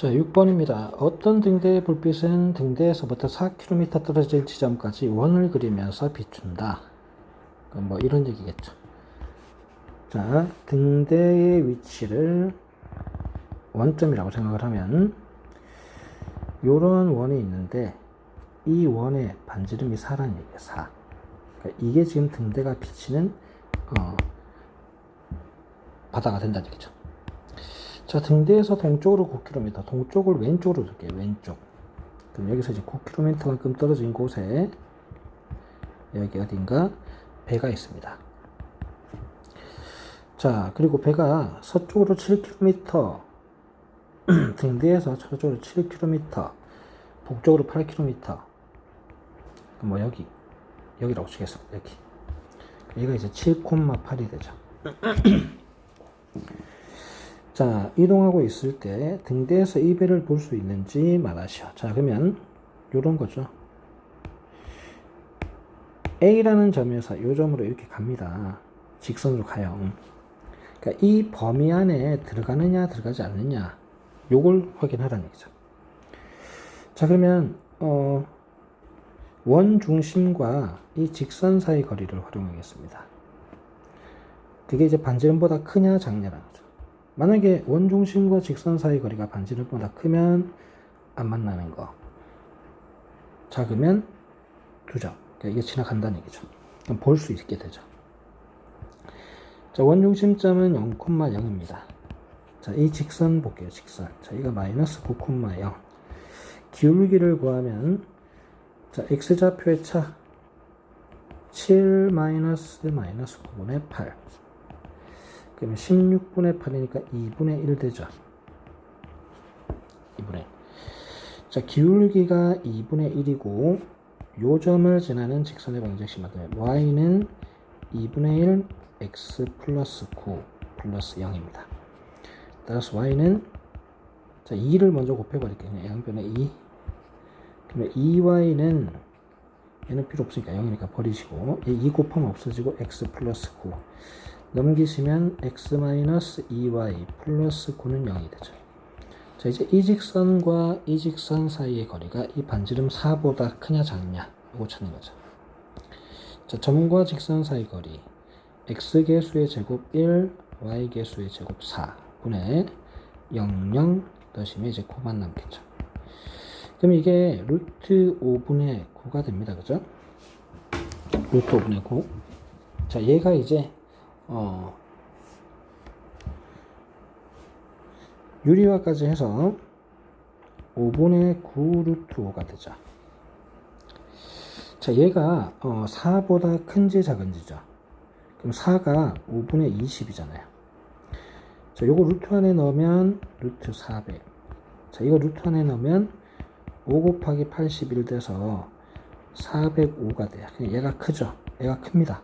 자, 6번입니다. 어떤 등대의 불빛은 등대에서부터 4km 떨어질 지점까지 원을 그리면서 비춘다. 그뭐 이런 얘기겠죠. 자, 등대의 위치를 원점이라고 생각을 하면 요런 원이 있는데 이 원의 반지름이 4라는 얘기예요. 4. 그러니까 이게 지금 등대가 비치는 어, 바다가 된다는 얘기죠. 자, 등대에서 동쪽으로 9km, 동쪽을 왼쪽으로 둘게요. 왼쪽. 그럼 여기서 이제 9km만큼 떨어진 곳에 여기 어딘가 배가 있습니다. 자, 그리고 배가 서쪽으로 7km, 등대에서 서쪽으로 7km, 북쪽으로 8km. 그럼 뭐 여기, 여기라고 치겠습니다. 여기. 얘가 이제 7,8이 되죠. 자, 이동하고 있을 때 등대에서 이 배를 볼 수 있는지 말하시오. 자, 그러면 요런 거죠. A라는 점에서 이 점으로 이렇게 갑니다. 직선으로 가요. 그러니까 이 범위 안에 들어가느냐 들어가지 않느냐 요걸 확인하라는 얘기죠. 자, 그러면 어, 원 중심과 이 직선 사이 거리를 활용하겠습니다. 그게 이제 반지름보다 크냐 작냐라는 거죠. 만약에 원 중심과 직선 사이 거리가 반지름보다 크면 안 만나는 거. 작으면 두 점. 그러니까 이게 지나간다는 얘기죠. 그럼 볼 수 있게 되죠. 자, 원 중심점은 0,0입니다. 자, 이 직선 볼게요. 직선. 자, 이거 마이너스 9,0. 기울기를 구하면 자, x좌표의 차 7 마이너스 마이너스 9분의 8 그러면 16분의 8이니까 2분의 1 되죠. 2분의 1. 자, 기울기가 2분의 1이고 요 점을 지나는 직선의 방정식 맞으면 y는 2분의 1 x 플러스 9 플러스 0입니다. 따라서 y는 자, 2를 먼저 곱해버릴게요. 양변에 2. 그러면 2y는 얘는 필요 없으니까 0이니까 버리시고 2 곱하면 없어지고 x 플러스 9 넘기시면 x 마이너스 2y 플러스 9는 0이 되죠. 자 이제 이 직선과 이 직선 사이의 거리가 이 반지름 4보다 크냐 작냐 이거 찾는 거죠. 자 점과 직선 사이 거리 x 개수의 제곱 1, y 개수의 제곱 4 분의 0, 0 넣으시면 이제 9만 남겠죠. 그럼 이게 루트 5분의 9가 됩니다. 그죠? 루트 5분의 9. 자, 얘가 이제, 어, 유리화까지 해서 5분의 9 루트 5가 되죠. 자, 얘가, 어, 4보다 큰지 작은지죠. 그럼 4가 5분의 20이잖아요. 자, 요거 루트 안에 넣으면 루트 400. 자, 이거 루트 안에 넣으면 5 곱하기 81 돼서 405가 돼요. 얘가 크죠? 얘가 큽니다.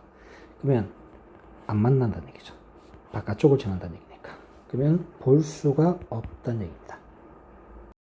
그러면 안 만난다는 얘기죠. 바깥쪽을 지난다는 얘기니까. 그러면 볼 수가 없다는 얘기입니다.